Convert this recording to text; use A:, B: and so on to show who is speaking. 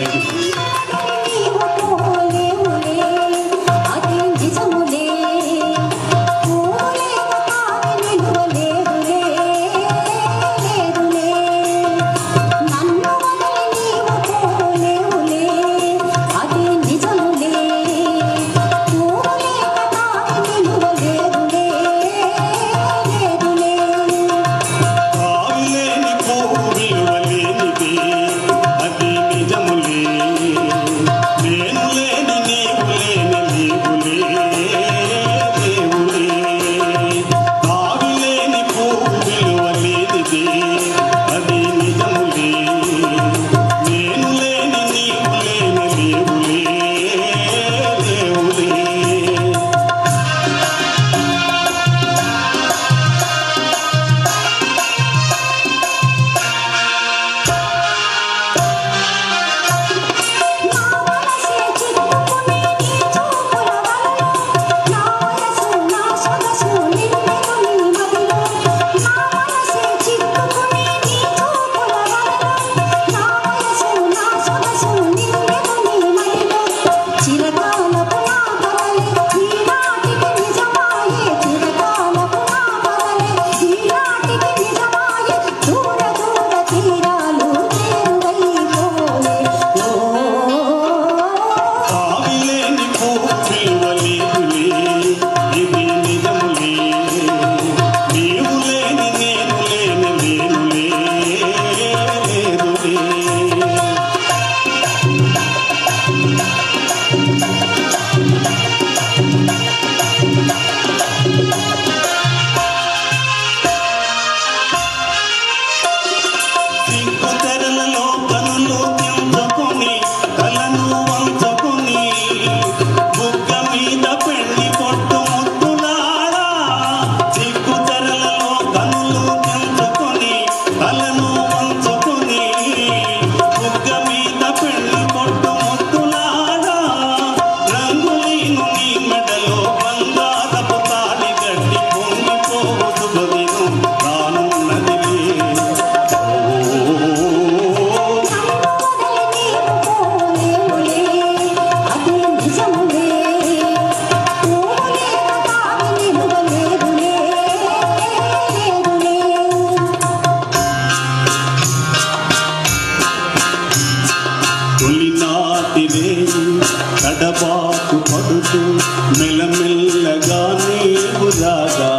A: నీవు పోలేవులే
B: కడబాకు పడుతూ మెల్లమెల్లగా నీవు రాగా.